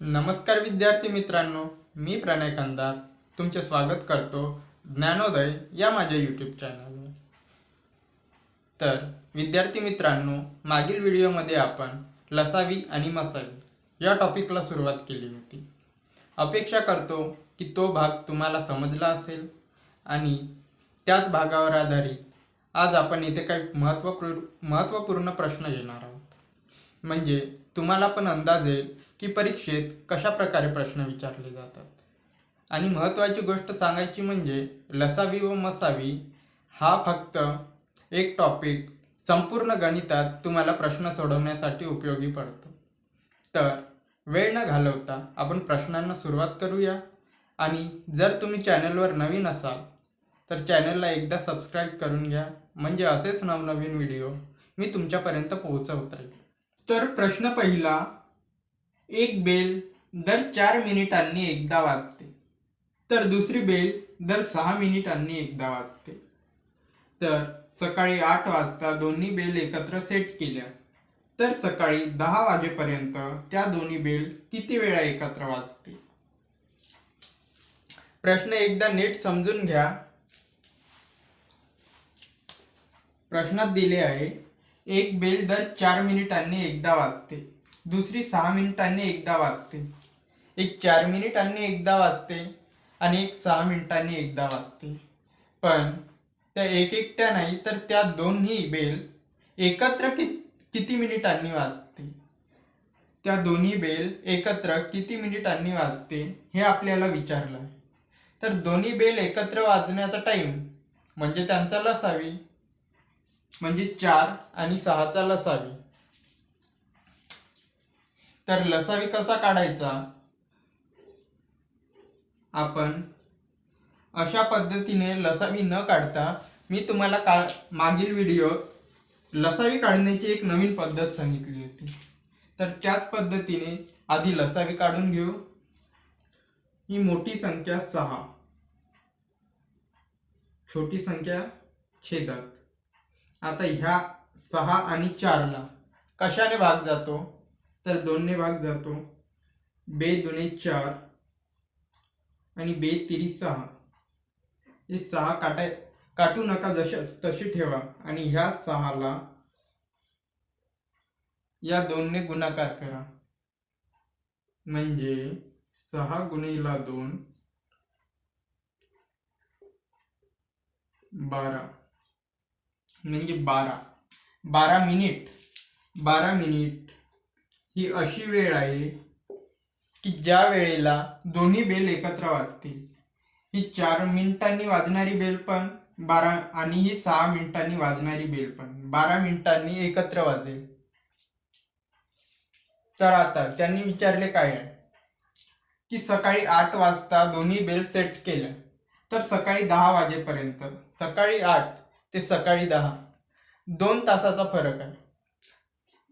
नमस्कार विद्यार्थी मित्रांनो मी प्रणय कंदार तुमचे स्वागत करतो ज्ञानोदय या माझ्या यूट्यूब चॅनलवर तर विद्यार्थी मित्रांनो मागील व्हिडिओमध्ये आपण लसावी आणि मसावी या टॉपिकला सुरुवात केली होती. अपेक्षा करतो की तो भाग तुम्हाला समजला असेल आणि त्याच भागावर आधारित आज आपण इथे काही महत्त्वपूर्ण महत्त्वपूर्ण प्रश्न घेणार आहोत. म्हणजे तुम्हाला पण अंदाज येईल की परीक्षेत कशा प्रकारे प्रश्न विचारले जातात? आणि महत्त्वाची गोष्ट सांगायची म्हणजे लसावी व मसावी हा फक्त एक टॉपिक संपूर्ण गणितात तुम्हाला प्रश्न सोडवण्यासाठी उपयोगी पडतो. तर वेळ न घालवता आपण प्रश्नांना सुरुवात करूया. आणि जर तुम्ही चॅनलवर नवीन असाल तर चॅनलला एकदा सबस्क्राईब करून घ्या. म्हणजे असेच नवनवीन व्हिडिओ मी तुमच्यापर्यंत पोहोचवत राहील. तर प्रश्न पहिला एक बेल दर चार मिनिटांनी एकदा वाजते. तर दुसरी बेल दर सहा मिनिटांनी एकदा वाजते. तर सकाळी आठ वाजता दोन्ही बेल एकत्र सेट केल्या. तर सकाळी दहा वाजेपर्यंत त्या दोन्ही बेल किती वेळा एकत्र वाजते? प्रश्न एकदा नीट समजून घ्या. प्रश्नात दिले आहे एक बेल दर चार मिनिटांनी एकदा वाजते. दुसरी सहा मिनिटांनी एकदा वाजते. एक चार मिनिटांनी एकदा वाजते आणि एक सहा मिनिटांनी एकदा वाजते. पण त्या एक एकट्या नाही तर त्या दोन्ही बेल एकत्र कि किती मिनिटांनी वाजते? त्या दोन्ही बेल एकत्र किती मिनिटांनी वाजते हे आपल्याला विचारलं आहे तर दोन्ही बेल एकत्र वाजण्याचा टाईम म्हणजे त्यांचा लसावी. म्हणजे चार आणि सहाचा लसावी. तर लसावी कसा काढायचा. आपण अशा पद्धतीने लसावी न काढता मी तुम्हाला का मागील व्हिडिओ लसावी काढण्याची एक नवीन पद्धत सांगितली होती. तर त्याच पद्धतीने आधी लसावी काढून घेऊ. ही मोठी संख्या सहा. छोटी संख्या छेदात. आता ह्या सहा आणि चारला कशाने भाग जातो? तर दोनने भाग जातो. बे दोने चार आणि बे तिरी सहा. हे सहा काटाय काटू नका जश तशी ठेवा. आणि ह्या सहाला या दोनने गुणाकार करा. म्हणजे सहा गुणीला दोन बारा. म्हणजे बारा. बारा मिनिट. बारा मिनिट. ही अशी वेळ आहे की ज्या वेळेला दोन्ही बेल एकत्र वाजतील. ही चार मिनिटांनी वाजणारी बेल पण बारा आणि ही सहा मिनिटांनी वाजणारी बेल पण बारा मिनिटांनी एकत्र वाजेल. तर आता त्यांनी विचारले काय की सकाळी आठ वाजता दोन्ही बेल सेट केल्या. तर सकाळी दहा वाजेपर्यंत सकाळी आठ ते सकाळी दहा. दोन तासाचा फरक आहे.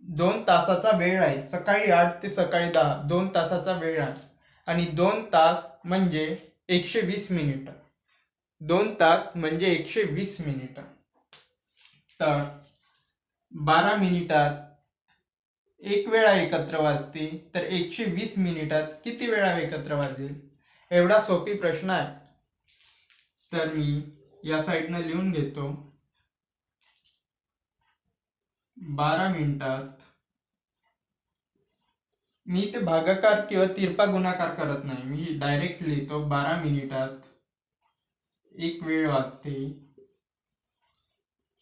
दोन तासाचा वेळ आहे. सकाळी आठ ते सकाळी दहा. दोन तासाचा वेळ आहे आणि दोन तास म्हणजे एकशे वीस मिनिट. दोन तास म्हणजे एकशे वीस मिनिट. तर बारा मिनिटात एक वेळा एकत्र वाजते. तर एकशे वीस मिनिटात किती वेळा एकत्र वाजेल? एवढा सोपी प्रश्न आहे. तर मी या साईडनं लिहून घेतो. बारा मिनिटात. मी ते भागाकार किंवा तिरपा गुणाकार करत नाही. मी डायरेक्ट लिहितो बारा मिनिटात. एक वेळ वाजते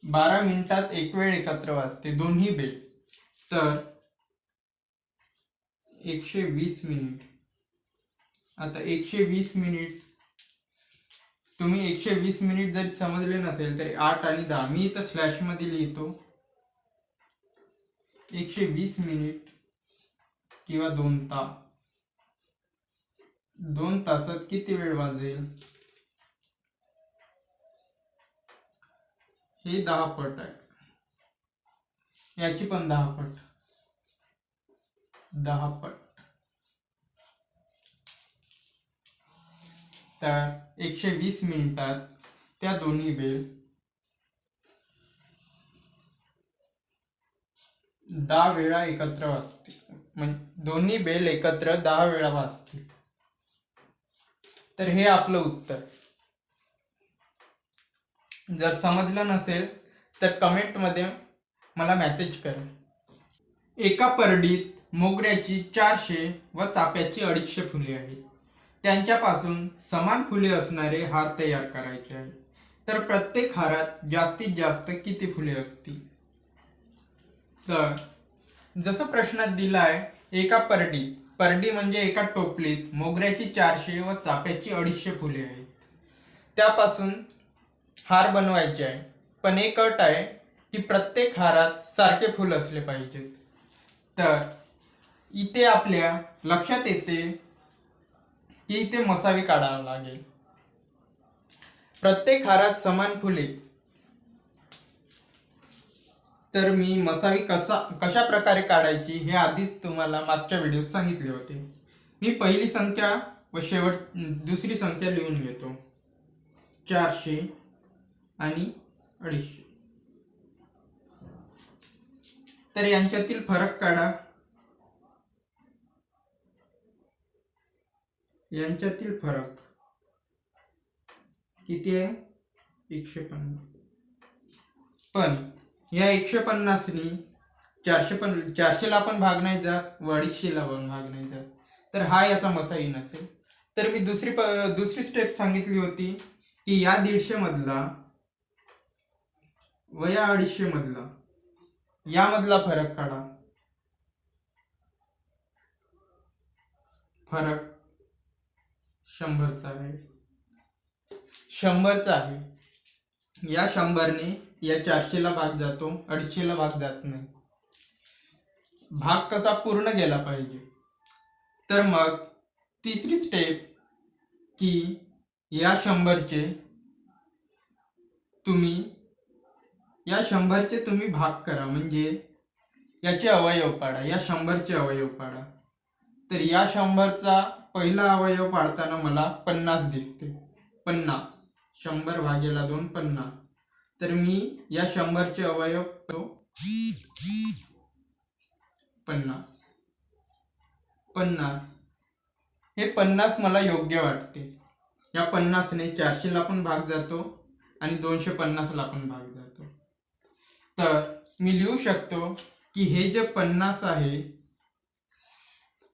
बारा मिनिटात एक वेळ एकत्र वाजते दोन्ही बेल तर एकशे वीस मिनिट. आता एकशे वीस मिनिट. तुम्ही एकशे वीस मिनिट जरी समजले नसेल तरी आठ आणि दहा. मी इथं स्लॅशमध्ये लिहितो. एकशे वीस मिनिट किंवा दोन तास. दोन तासात किती वेळ वाजेल? हे दहा पट आहे. याची पण दहा पट. दहा पट. तर एकशे वीस मिनिटात त्या दोन्ही वेळ दहा वेळा एकत्र वाजते. म्हणजे दोन्ही बेल एकत्र दहा वेळा वाजतील. तर हे आपलं उत्तर. जर समजलं नसेल तर कमेंटमध्ये मला मेसेज करा. एका परडीत मोगऱ्याची चारशे व चाप्याची अडीचशे फुले आहेत. त्यांच्यापासून समान फुले असणारे हार तयार करायचे आहे तर प्रत्येक हारात जास्तीत जास्त किती फुले असतील? तर जसं प्रश्नात दिला आहे एका परडी परडी म्हणजे एका टोपलीत मोगऱ्याची चारशे व चाफ्याची अडीचशे फुले आहेत. त्यापासून हार बनवायचे आहे. पण एक अट आहे की प्रत्येक हारात सारखे फुल असले पाहिजेत. तर इथे आपल्या लक्षात येते की इथे मसावी काढावं लागेल. प्रत्येक हारात समान फुले तर मी मसावी कसा कशा प्रकारे काढायची हे आधीच तुम्हाला मागच्या व्हिडिओत सांगितले होते. मी पहिली संख्या व शेवट दुसरी संख्या लिहून घेतो. चारशे आणि अडीचशे. तर यांच्यातील फरक काढा. यांच्यातील फरक किती आहे? एकशे पन्नास. पण या एकशे पन्नासनी चारशे पन चारशेला पण भाग नाही जात व अडीचशेला पण भाग नाही जात. तर हा याचा मसाई नसेल. तर मी दुसरी प दुसरी स्टेप सांगितली होती की या दीडशे मधला व या अडीचशे मधला यामधला फरक काढा. फरक शंभरचा आहे. शंभरचा आहे. या शंभरने या चारशेला भाग जातो अडीचशेला भाग जात नाही. भाग कसा पूर्ण गेला पाहिजे? तर मग तिसरी स्टेप की या शंभरचे तुम्ही या शंभरचे तुम्ही भाग करा. म्हणजे याचे अवयव पाडा या शंभरचे अवयव पाडा. तर या शंभरचा पहिला अवयव पाडताना मला पन्नास दिसते. पन्नास. शंभर भागेला दोन पन्नास. तर मी या शंभरचे अवयव तो पन्नास. पन्नास. हे पन्नास मला योग्य वाटते. या पन्नासने चारशेला पण भाग जातो आणि दोनशे पन्नासला पण भाग जातो. तर मी लिहू शकतो की हे जे पन्नास आहे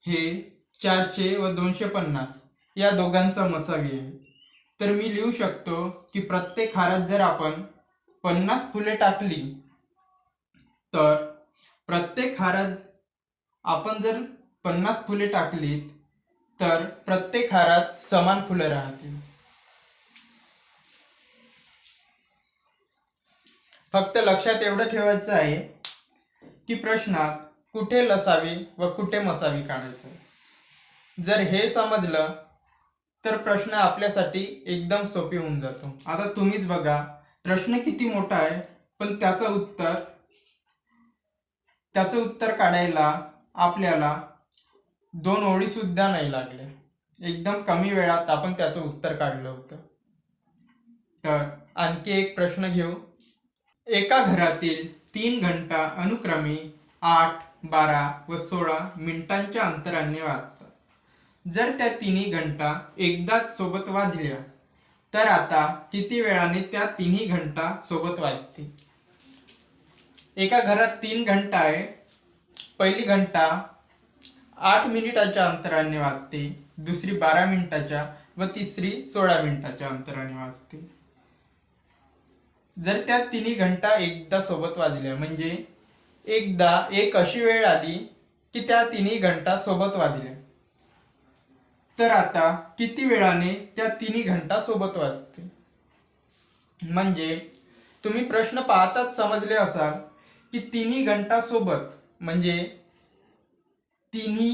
हे चारशे व दोनशे पन्नास या दोघांचा मसावी आहे. तर मी लिहू शकतो की प्रत्येक हारात जर आपण पन्नास फुले टाकली तर प्रत्येक हारात आपण जर पन्नास फुले टाकलीत तर प्रत्येक हारात समान फुलं राहतील. फक्त लक्षात एवढं ठेवायचं आहे की प्रश्नात कुठे लसावी व कुठे मसावी काढायचं. जर हे समजलं तर प्रश्न आपल्यासाठी एकदम सोपी होऊन जातो. आता तुम्हीच बघा प्रश्न किती मोठा आहे पण त्याचं उत्तर त्याचं उत्तर काढायला आपल्याला दोन ओळी सुद्धा नाही लागल्या एकदम कमी वेळात आपण त्याचं उत्तर काढलं होतं. तर आणखी एक प्रश्न घेऊ. एका घरातील तीन घंटा अनुक्रमे आठ बारा व सोळा मिनिटांच्या अंतराने वाजतात जर त्या तिन्ही घंटा एकदाच सोबत वाजल्या तर आता किती वेळाने त्या तिन्ही घंटा सोबत वाजतील? एका घरात तीन घंटा आहे. पहिली घंटा आठ मिनिटाच्या अंतराने वाजते. दुसरी बारा मिनिटाच्या व तिसरी सोळा मिनिटाच्या अंतराने वाजते. जर त्या तिन्ही घंटा एकदा सोबत वाजल्या म्हणजे एकदा एक अशी वेळ आली की त्या तिन्ही घंटा सोबत वाजल्या. तर आता किती वेळाने त्या तिन्ही घंटा सोबत वाजतील? म्हणजे तुम्ही प्रश्न पाहताच समजले असाल की तिन्ही घंटा सोबत म्हणजे तिन्ही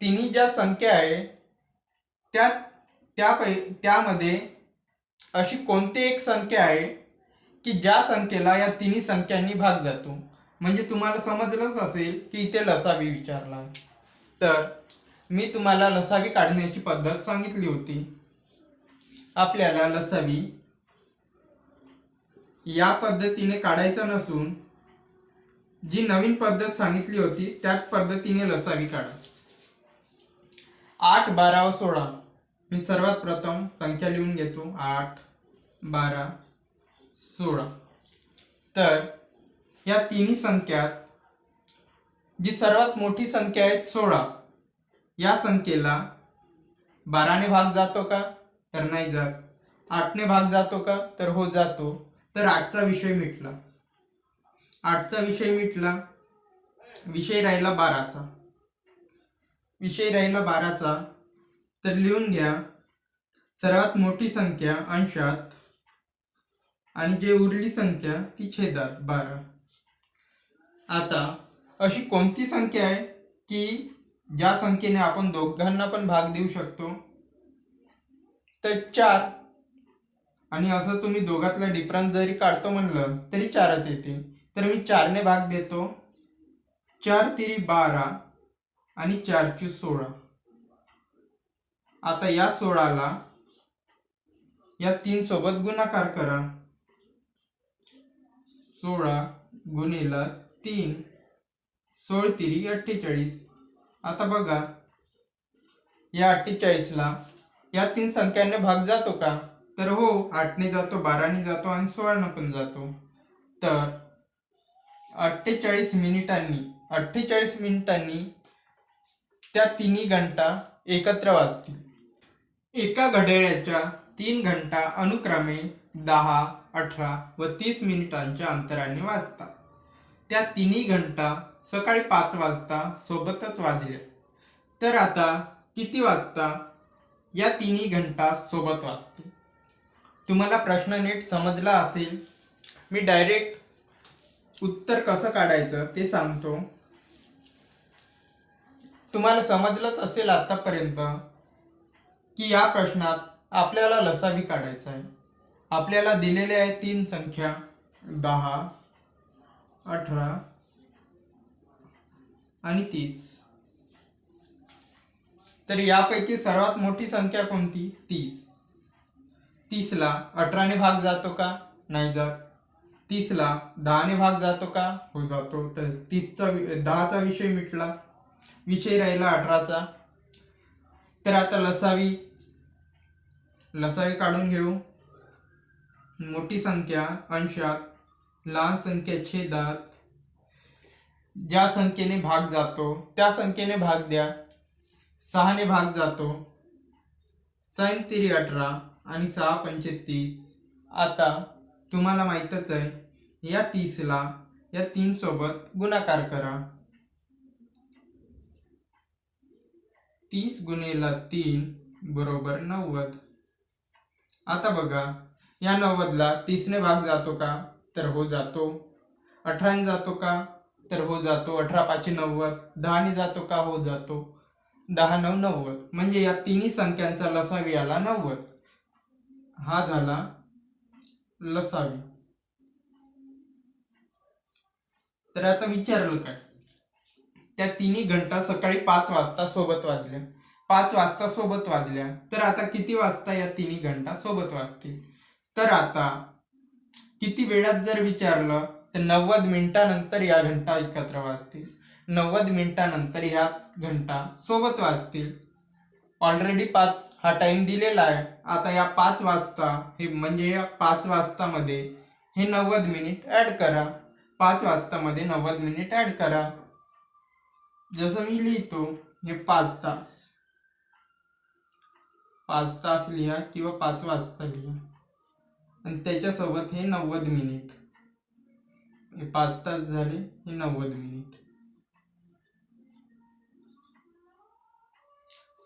तिन्ही ज्या संख्या आहे त्या त्या पै त्यामध्ये अशी कोणती एक संख्या आहे की ज्या संख्येला या तिन्ही संख्यांनी भाग जातो? म्हणजे तुम्हाला समजलंच असेल की इथे लसावी विचारला तर मी तुम्हाला लसावी काढण्याची पद्धत सांगितली होती. आपल्याला लसावी या पद्धतीने काढायचं नसून जी नवीन पद्धत सांगितली होती त्याच पद्धतीने लसावी काढा. आठ बारा व सोळा. मी सर्वात प्रथम संख्या लिहून घेतो. आठ बारा सोळा. तर या तिन्ही संख्यात जी सर्वात मोठी संख्या आहे सोळा. या संख्येला बाराने भाग जातो का? तर नाही जात. आठने भाग जातो का? तर हो जातो. तर आठचा विषय मिटला. आठचा विषय मिटला. विषय राहिला बाराचा. विषय राहिला बाराचा. तर लिहून घ्या. सर्वात मोठी संख्या अंशात आणि जे उरली संख्या ती छेदात बारा. आता अशी कोणती संख्या आहे की ज्या संख्येने आपण दोघांना पण भाग देऊ शकतो तर चार. आणि असं तुम्ही दोघातला डिफरन्स जरी काढतो म्हणलं तरी चारच येते. तर मी चारने भाग देतो. चार तिरी बारा आणि चारची सोळा. आता या सोळाला या तीन सोबत गुणाकार करा. सोळा गुणिला तीन. सोळ तिरी अठ्ठेचाळीस. आता बघा. या अठ्ठेचाळीसला या तीन संख्यांनी भाग जातो का? तर हो आठने जातो बाराने जातो आणि सोळानं पण जातो. तर अठ्ठेचाळीस मिनिटांनी अठ्ठेचाळीस मिनिटांनी त्या तिन्ही घंटा एकत्र वाजतील एका घड्याळाच्या तीन घंटा अनुक्रमे दहा अठरा व तीस मिनिटांच्या अंतराने वाजतात त्या तिन्ही घंटा सकाळी पाच वाजता सोबतच वाजल्या तर आता किती वाजता? या तिन्ही घंटा सोबत वाजते तुम्हाला प्रश्न नीट समजला असेल. मी डायरेक्ट उत्तर कसं काढायचं ते सांगतो. तुम्हाला समजलंच असेल आतापर्यंत की या प्रश्नात आपल्याला लसावी काढायचा आहे. आपल्याला दिलेल्या आहे तीन संख्या. दहा अठरा आणि तीस. तर यापैकी सर्वात मोठी संख्या कोणती? तीस. तीसला अठराने भाग जातो का? नाही जात. तीसला दहाने भाग जातो का? हो जातो. तर तीसचा दहाचा विषय मिटला. विषय राहिला अठराचा. तर आता लसावी. लसावी काढून घेऊ. मोठी संख्या अंशात. लहान संख्या छेदात. ज्या संख्येने भाग जातो त्या संख्येने भाग द्या. सहाने भाग जातो. सैन तिरी अठरा आणि सहा पंचे तीस आता तुम्हाला माहीतच आहे या तीसला या तीन सोबत गुणाकार करा. तीस गुणेला तीन बरोबर नव्वद. आता बघा या नव्वदला तीसने भाग जातो का? तर हो जातो. अठराने जातो का? तर हो जातो. अठरा पाचशे नव्वद. दहाने जातो का? हो जातो. दहा नऊ नव्वद. म्हणजे या तिन्ही संख्यांचा लसावी आला नव्वद. हा झाला लसावी. तर आता विचारलं काय? त्या तिन्ही घंटा सकाळी पाच वाजता सोबत वाजल्या. पाच वाजता सोबत वाजल्या. तर आता किती वाजता या तिन्ही घंटा सोबत वाजतील? तर आता किती वेळात जर विचारलं तर नव्वद मिनिटानंतर या घंटा एकत्र वाजतील नव्वद मिनिटानंतर ह्या घंटा सोबत वाजतील. ऑलरेडी पाच हा टाईम दिलेला आहे. आता या पाच वाजता हे म्हणजे या पाच वाजतामध्ये हे नव्वद मिनिट ॲड करा. पाच वाजतामध्ये नव्वद मिनिट ॲड करा. जसं मी लिहितो हे पाच तास. पाच तास लिहा किंवा पाच वाजता लिहा. आणि त्याच्यासोबत हे नव्वद मिनिट. हे पाच तास झाले हे नव्वद मिनिट.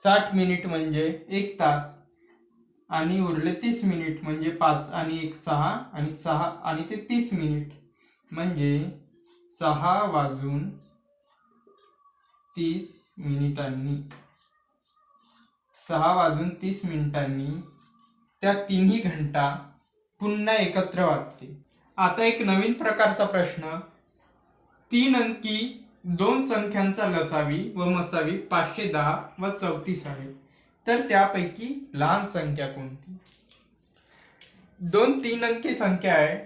साठ मिनिट म्हणजे एक तास आणि उरले तीस मिनिट म्हणजे पाच आणि एक सहा आणि सहा आणि ते तीस मिनिट म्हणजे सहा वाजून तीस मिनिटांनी. सहा वाजून तीस मिनिटांनी त्या तिन्ही घंटा पुन्हा एकत्र वाजते आता एक नवीन प्रकारचा प्रश्न. तीन अंकी दोन संख्यांचा लसावी व मसावी पाचशे दहा व चौतीस आहे तर त्यापैकी लहान संख्या कोणती? दोन तीन अंकी संख्या आहे.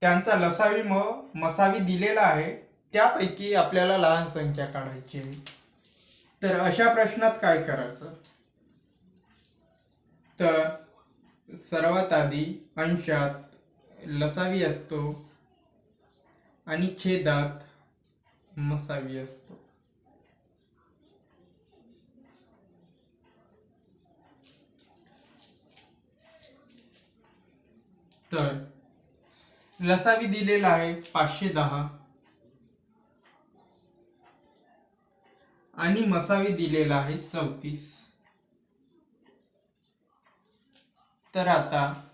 त्यांचा लसावी म मसावी दिलेला आहे. त्यापैकी आपल्याला लहान संख्या काढायची आहे. तर अशा प्रश्नात काय करायचं? तर सर्वात आधी अंशात लसावी असतो आणि छेदात मसावी असतो. तर लसावी दिलेला आहे पाचशे दहा. आणि मसावी दिलेला आहे चौतीस. तर आता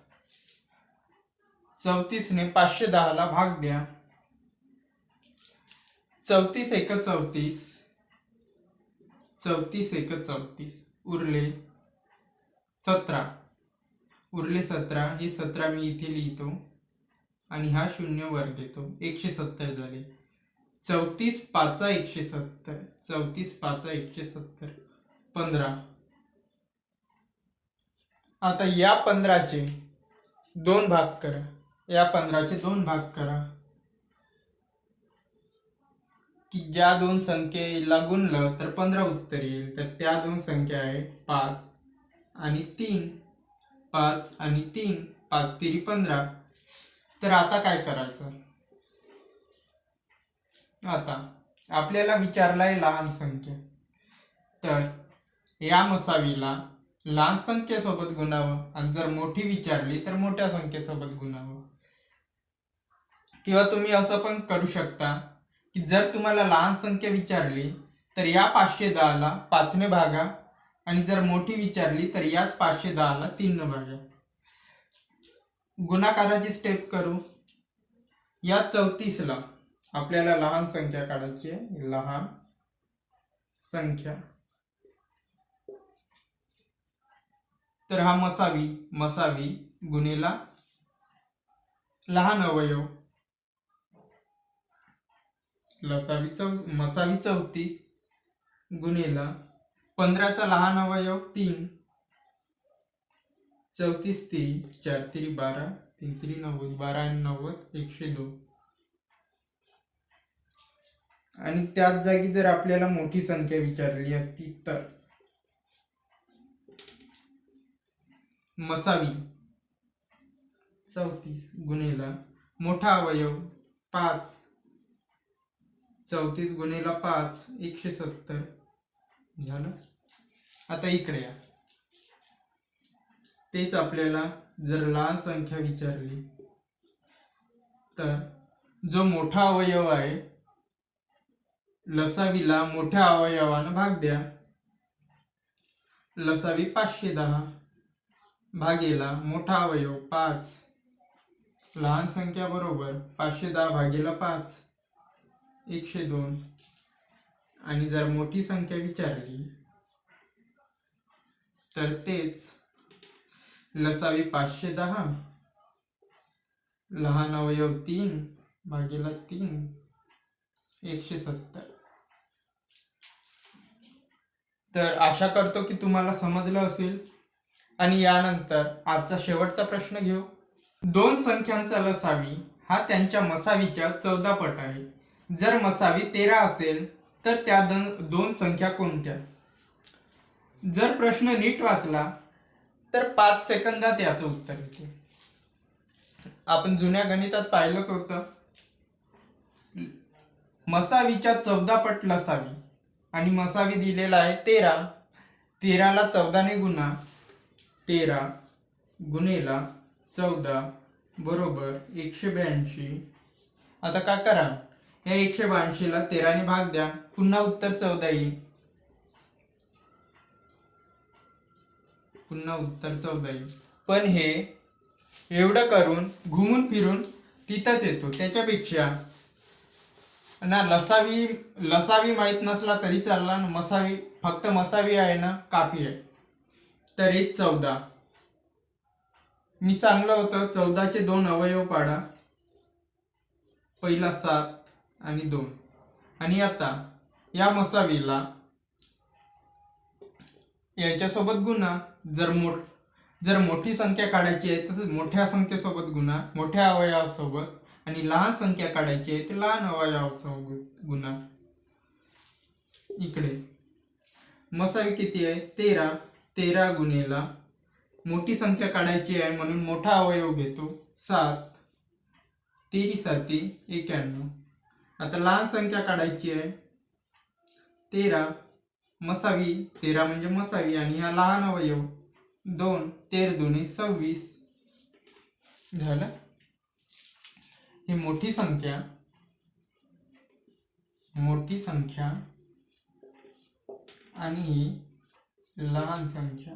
चौतीसने पाचशे दहाला भाग द्या. चौतीस एक चौतीस. चौतीस एक चौतीस. उरले सतरा. उरले सतरा हे सतरा मी इथे लिहितो. आणि हा शून्य वर घेतो एकशे सत्तर झाले. चौतीस पाचा एकशे सत्तर. चौतीस पाचा एकशे सत्तर. पंधरा. आता या पंधराचे दोन भाग करा. या पंधराचे दोन भाग करा. की ज्या दोन संख्येला गुणलं तर पंधरा उत्तर येईल. तर त्या दोन संख्या आहे पाच आणि तीन. पाच आणि तीन पाच तिरी पंधरा. तर आता काय करायचं? आता आपल्याला विचारलाय लहान संख्या. तर या मसावीला लहान संख्येसोबत गुणावं आणि जर मोठी विचारली तर मोठ्या संख्येसोबत गुणावं. किंवा तुम्ही असं पण करू शकता की जर तुम्हाला लहान संख्या विचारली तर या पाचशे दहाला पाचने भागा आणि जर मोठी विचारली तर याच पाचशे दहाला तीन भागा. गुणाकाराची स्टेप करू. या चौतीसला आपल्याला लहान संख्या काढायची आहे. लहान संख्या. तर हा मसावी मसावी गुणेला लहान अवयव. लसावी चौ मसावी चौतीस गुणेला. पंधराचा लहान अवयव तीन. चौतीस तीन. चार तिरी बारा. तीन तिरी नव्वद. बारा आणि नव्वद एकशे दोन. आणि त्याच जागी जर आपल्याला मोठी संख्या विचारली असती तर? मसावी. चौतीस. गुणेला. मोठा अवयव पाच. चौतीस गुणेला पाच एकशे सत्तर. झालं? आता इकडे या. तेच आपल्याला जर लहान संख्या विचारली तर जो मोठा अवयव आहे लसावीला मोठ्या अवयवानं भाग द्या. लसावी पाचशे दहा भागेला मोठा अवयव पाच. लहान संख्या बरोबर पाचशे दहा भागेला पाच. एकशे दोन. आणि जर मोठी संख्या विचारली तर तेच लसावी पाचशे दहा लहान अवयव तीन भागेला तीन एकशे सत्तर. तर आशा करतो की तुम्हाला समजलं असेल. आणि यानंतर आजचा शेवटचा प्रश्न घेऊ. दोन संख्यांचा लसावी हा त्यांच्या मसावीच्या चौदा पट आहे. जर मसावी तेरा असेल तर त्या दोन दोन संख्या कोणत्या? जर प्रश्न नीट वाचला तर पाच सेकंदात याचं उत्तर येते. आपण जुन्या गणितात पाहिलंच होतं. मसावीच्या चौदा पट लसावी आणि मसावी दिलेला आहे तेरा. तेराला चौदाने गुणा तेरा गुणेला चौदा बरोबर एकशे ब्याऐंशी. आता काय करा? या एकशे ब्याऐंशीला तेराने भाग द्या. पुन्हा उत्तर चौदा येईल. पुन्हा उत्तर चौदा येईल. पण हे एवढं करून घुमून फिरून तिथंच येतो. त्याच्यापेक्षा ना लसावी लसावी माहीत नसला तरी चालला ना मसावी फक्त मसावी आहे ना कापी आहे. तर एक चौदा. मी सांगलं होतं चौदाचे दोन अवयव पाडा. पहिला सात. आणि दोन. आणि आता या मसावीला यांच्यासोबत गुन्हा जर मोठ जर मोठी संख्या काढायची आहे तसंच मोठ्या संख्येसोबत गुन्हा मोठ्या अवयवासोबत आणि लहान संख्या काढायची आहे ते लहान अवयवासोबत गुन्हा. इकडे. मसावी किती आहे? तेरा. तेरा गुन्हेला. मोठी संख्या काढायची आहे म्हणून मोठा अवयव घेतो. सात. तेरी साती एक्याण्णव. आता लहान संख्या काढायची आहे. तेरा मसावी तेरा म्हणजे मसावी आणि हा लहान अवयव. दोन तेर दोन्ही सव्वीस. झालं? ही मोठी संख्या. मोठी संख्या. आणि ही लहान संख्या.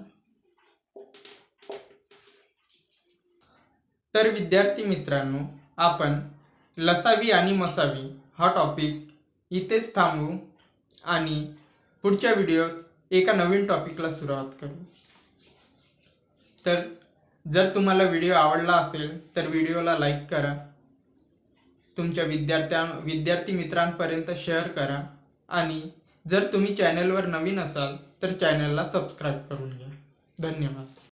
तर विद्यार्थी मित्रांनो आपण लसावी आणि मसावी हा टॉपिक इथेच थांबू आणि पुढच्या व्हिडिओत एका नवीन टॉपिकला सुरुवात करू. तर जर तुम्हाला व्हिडिओ आवडला असेल तर व्हिडिओला लाईक करा. तुमच्या विद्यार्थ्यां विद्यार्थी मित्रांपर्यंत शेअर करा. आणि जर तुम्ही चॅनलवर नवीन असाल तर चॅनलला सबस्क्राईब करून घ्या. धन्यवाद.